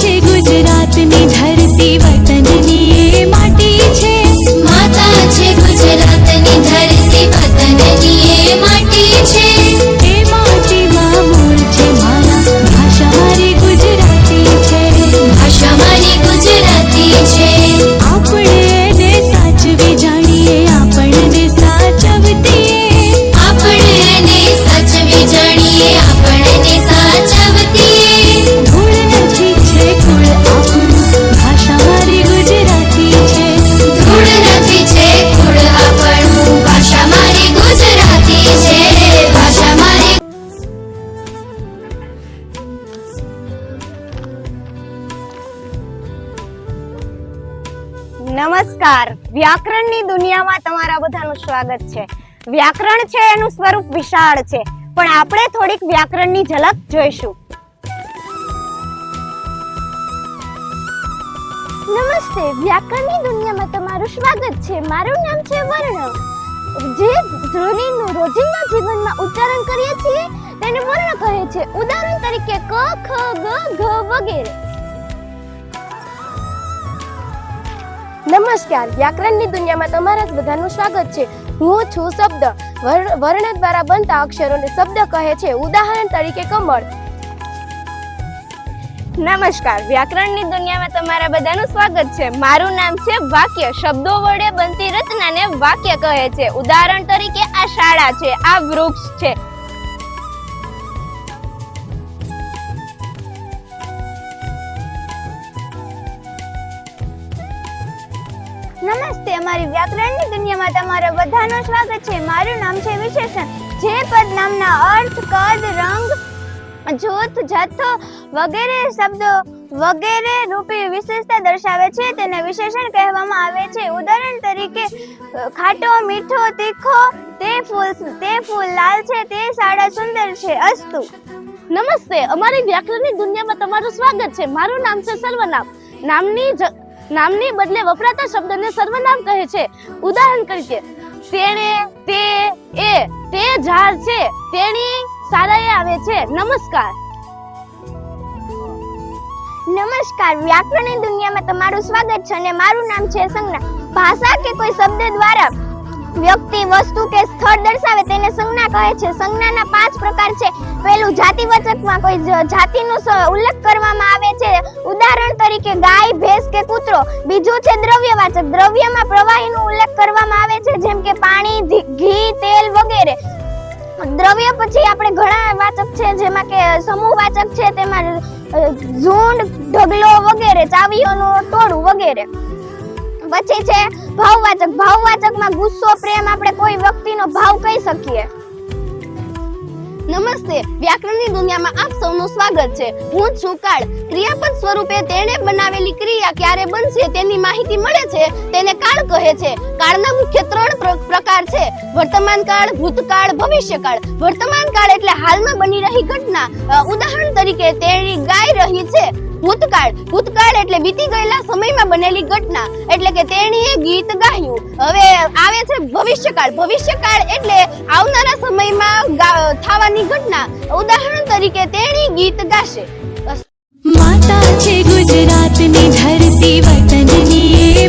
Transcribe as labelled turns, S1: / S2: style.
S1: છે ગુજરાતની
S2: નમસ્કાર. વ્યાકરણની દુનિયામાં તમારા બધાનું સ્વાગત છે. વ્યાકરણ છે, એનું સ્વરૂપ વિશાળ છે. પણ આપણે થોડીક વ્યાકરણની ઝલક જોઈશું. નમસ્તે. વ્યાકરણની દુનિયામાં તમારું સ્વાગત છે. મારું નામ છે વર્ણ. જે ધ્વનિનું રોજિંદા જીવનમાં ઉચ્ચારણ કરીએ છીએ, તેને વર્ણ કહે છે. ઉદાહરણ તરીકે ક, ખ, ગ, ઘ વગેરે. નમસ્કાર, વ્યાકરણની દુનિયામાં તમારા બધાનું સ્વાગત છે. હું છું શબ્દ. વર્ણ દ્વારા બનતા અક્ષરોને શબ્દ કહે છે. ઉદાહરણ તરીકે કમળ. નમસ્કાર, વ્યાકરણની દુનિયામાં તમારા બધાનું સ્વાગત છે. મારું નામ છે વાક્ય. શબ્દો વડે બનતી રચનાને વાક્ય કહે છે. ઉદાહરણ તરીકે આ શાળા છે. આ વૃક્ષ છે. નમસ્તે, અમારી વ્યાકરણની દુનિયામાં તમારા બધાનું સ્વાગત છે. મારું નામ છે વિશેષણ. જે પદ નામના અર્થ, કદ, રંગ, જૂથ, જથ્થો વગેરે શબ્દો વગેરે રૂપી વિશેષતા દર્શાવે છે. તેને વિશેષણ કહેવામાં આવે છે. ઉદાહરણ તરીકે, ખાટો મીઠો તીખો, તે ફૂલ તે ફૂલ લાલ છે, તે શાળા સુંદર છે. અસ્તુ. નમસ્તે, અમારી વ્યાકરણની દુનિયામાં તમારું સ્વાગત છે. મારું નામ છે સર્વનામ. નામની નામની બદલે વપરાતા શબ્દને સર્વનામ કહે છે. ઉદાહરણ તરીકે, તેણે તે એ, તે ઝાડ છે, તેણી શાળાએ આવે છે. નમસ્કાર. નમસ્કાર, વ્યાકરણની દુનિયામાં તમારું સ્વાગત છે અને મારું નામ છે સંજ્ઞા. ભાષા કે કોઈ શબ્દ દ્વારા વ્યક્તિ, વસ્તુ કે સ્થળ દર્શાવે તેને સંજ્ઞા કહે છે. સંજ્ઞાના પાંચ પ્રકાર છે. પહેલું જાતિવાચકમાં કોઈ જાતિનો ઉલ્લેખ કરવામાં આવે છે. ઉદાહરણ તરીકે, ગાય કૂતરો બીજું છે દ્રવ્યવાચક. દ્રવ્યમાં પ્રવાહીનો ઉલ્લેખ કરવામાં આવે છે, જેમ કે પાણી, ઘી તેલ વગેરે. દ્રવ્ય પછી આપણે ઘણા વાચક છે, જેમાં કે સમૂહ વાચક છે, તેમાં ઝુંડ, ઢગલો વગેરે, ચાવીઓનું ટોળું વગેરે. પછી છે ભાવવાચક. ભાવવાચકમાં ગુસ્સો, પ્રેમ આપણે કોઈ વ્યક્તિનો ભાવ કહી શકીએ. નમસ્તે, વ્યાકરણની દુનિયામાં આપ સૌનું સ્વાગત છે. હું છું કાળ. ક્રિયાપદ સ્વરૂપે તેણે બનાવેલી ક્રિયા ક્યારે બનશે તેની માહિતી મળે છે, તેને કાળ કહે છે. કાળના મુખ્ય ત્રણ પ્ર- પ્રકાર છે. વર્તમાન કાળ, ભૂતકાળ, ભવિષ્યકાળ. વર્તમાન કાળ એટલે હાલમાં બની રહી ઘટના. ઉદાહરણ તરીકે તેણી ગાય ભૂતકાળ. ભૂતકાળ એટલે વીતી ગયેલા સમયમાં બનેલી ઘટના. એટલે કે તેણીએ ગીત ગાયું. હવે આવે છે ભવિષ્યકાળ. ભવિષ્યકાળ એટલે આવનારા સમયમાં થવાની ઘટના. ઉદાહરણ તરીકે તેણી ગીત ગાશે.
S1: માતા છે ગુજરાતની ધરતી વતનની